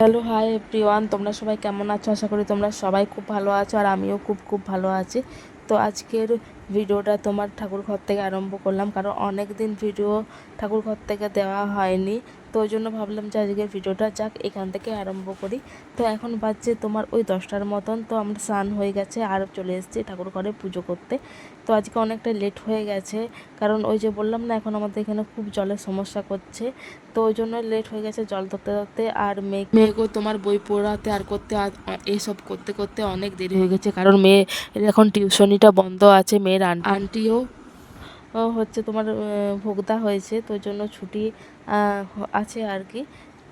Hello hi Priyan তোমরা সবাই কেমন আছো? আশা করি তোমরা সবাই খুব ভালো আছো আর আমিও খুব খুব ভালো আছি। তো আজকের ভিডিওটা তোমার ঠাকুর ঘর থেকে আরম্ভ করলাম, কারণ অনেক দিন ভিডিও ঠাকুর ঘর থেকে দেওয়া হয়নি। তো ওই জন্য ভাবলাম যে আজকের ভিডিওটা যাক, এখান থেকে আরম্ভ করি। তো এখন বাজছে তোমার ওই দশটার মতন, তো আমরা স্নান হয়ে গেছে আর চলে এসেছি ঠাকুর ঘরে পুজো করতে। তো আজকে অনেকটা লেট হয়ে গেছে, কারণ ওই যে বললাম না, এখন আমাদের এখানে খুব জলের সমস্যা করছে। তো ওই জন্য লেট হয়ে গেছে জল ধরতে ধরতে, আর মেয়ে মেয়েকেও তোমার বই পড়াতে আর করতে, আর এইসব করতে করতে অনেক দেরি হয়ে গেছে, কারণ মেয়ে এখন টিউশনিটা বন্ধ আছে, মেয়ের আন- আন্টিও ও হচ্ছে তোমার ভোগদা হয়েছে তো জন্য ছুটি আছে আর কি।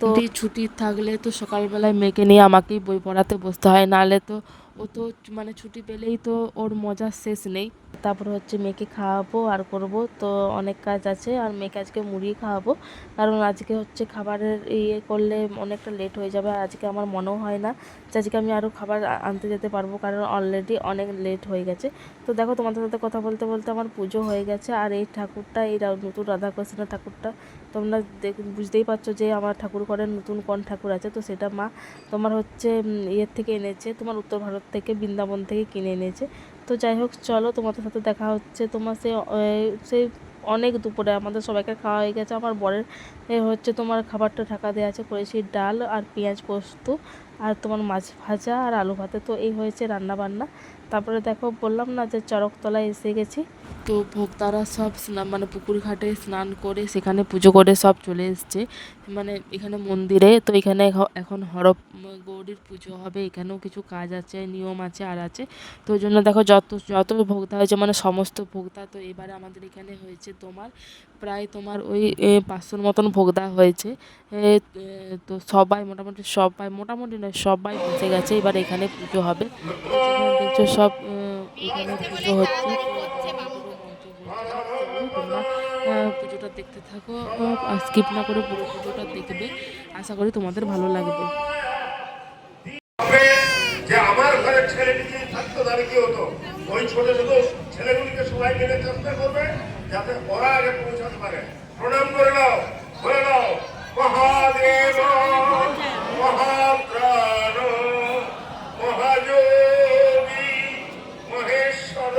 তো ছুটি থাকলে তো সকালবেলায় মেয়েকে নিয়ে আমাকেই বই পড়াতে বসতে হয় নাহলে তো ও তো মানে ছুটি পেলেই তো ওর মজা শেষ নেই। তারপরে হচ্ছে মেয়েকে খাওয়াবো আর করব। তো অনেক কাজ আছে আর মেয়েকে আজকে মুড়ি খাওয়াবো। কারণ আজকে হচ্ছে খাবারের ইয়ে করলে অনেকটা লেট হয়ে যাবে আর আজকে আমার মনেও হয় না যে আজকে আমি আরও খাবার আনতে যেতে পারব কারণ অলরেডি অনেক লেট হয়ে গেছে। তো দেখো তোমাদের সাথে কথা বলতে বলতে আমার পুজো হয়ে গেছে আর এই ঠাকুরটা, এই নতুন রাধাকৃষ্ণের ঠাকুরটা তোমরা দেখ, বুঝতেই পারছ যে আমার ঠাকুর ঘরের নতুন কোন ঠাকুর আছে। তো সেটা মা তোমার হচ্ছে ইয়ের থেকে এনেছে, তোমার উত্তর ভারত থেকে বৃন্দাবন থেকে কিনে এনেছে। তো যাই হোক, চলো তোমাদের সাথে দেখা হচ্ছে। তোমার সে সেই অনেক দুপুরে আমাদের সবাইকে খাওয়া হয়ে গেছে। আমার বরের হচ্ছে তোমার খাবারটা ঢাকা দেওয়া আছে করেছি ডাল আর পেঁয়াজ পোস্ত। আর তোমার মাছ ভাজা আর আলু ভাতে তো এই হয়েছে রান্না বান্না তারপরে দেখো বললাম না যে চরকতলায় এসে গেছি। তো ভোক্তারা সব স্নান মানে পুকুর ঘাটে স্নান করে সেখানে পুজো করে সব চলে এসছে। মানে এখানে মন্দিরে, তো এখানে এখন হরপ, গৌরীর পুজো হবে। এখানেও কিছু কাজ আছে, নিয়ম আছে, আর আছে। তো ওই জন্য দেখো যত যত ভোক্তা হয়েছে মানে সমস্ত ভোক্তা তো এবারে আমাদের এখানে হয়েছে তোমার প্রায় তোমার ওই পাঁচশোর মতন ভোগদা হয়েছে। এ, এ, তো সবাই মোটামুটি সবাই মোটামুটি নয় সবাই বসে গেছে। এবার এখানে পুজো হবে। দেখছ সব এখানে পুজো হচ্ছে। পুজোটা দেখতে থাকো। স্কিপ না করে পুরো পুজোটা দেখবে। আশা করি তোমাদের ভালো লাগবে। যে আমার ছেলেটি যদি থাকতো তাহলে কি হতো? ওই ছোট ছোট ছেলেগুলিকে সবাই মিলে চেষ্টা করবে? যাতে ওরা আগে পৌঁছাতে পারে। প্রণাম করে নাও বলে নাও মহাদেব মহাপ্রাণ মহাযোগী মহেশ্বর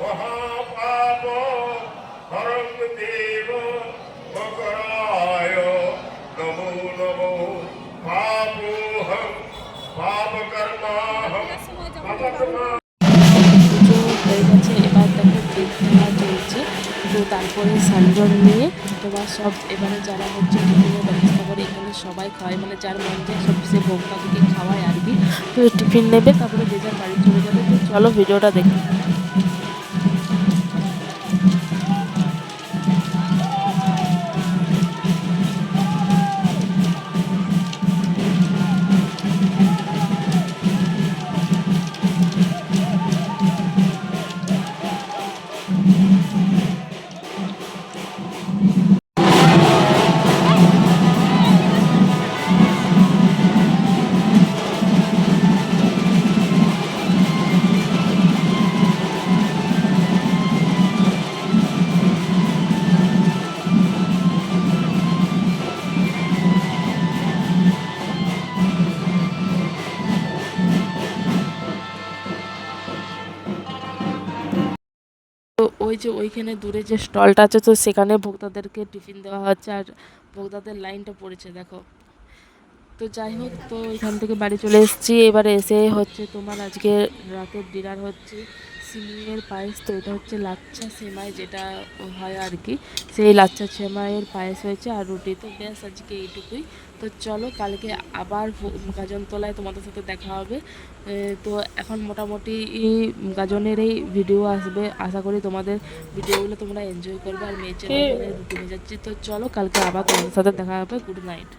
মহাপাপ হরং দেব মকরায় নমো তো তারপরে নিয়ে তোমার সব এবারে যারা হচ্ছে টিফিনের ব্যবস্থা করে এখানে সবাই খাওয়ায় মানে যার মন যায় সব সে ভোক্তাদিকে খাওয়ায় আর কি। তো টিফিন নেবে, তারপরে যে যার বাড়ি চলে যাবে। তো চলো ভিডিওটা দেখে। তো ওই যে ওইখানে দূরে যে স্টলটা আছে, তো সেখানে ভোক্তাদেরকে টিফিন দেওয়া হচ্ছে আর ভোক্তাদের লাইনটা পড়েছে, দেখো। তো যাই হোক, তো এখান থেকে বাড়ি চলে এসেছি। এবারে এসে হচ্ছে তোমার আজকে রাতের ডিনার হচ্ছে। সিমিয়ের পায়েস তো এটা হচ্ছে লাচ্ছা সেমাই যেটা হয় আর কি। সেই লাচ্ছা সেমাইয়ের পায়েস হয়েছে আর রুটি তো ব্যাস আজকে এইটুকুই। তো চলো কালকে আবার গাজনতলায় তোমাদের সাথে দেখা হবে। তো এখন মোটামুটি গাজনের এই ভিডিও আসবে। আশা করি তোমাদের ভিডিওগুলো তোমরা এনজয় করবে আর মেয়ে চ্যানেলে রুটি ভেজাচ্ছি তো চলো কালকে আবার তোমাদের সাথে দেখা হবে। Good night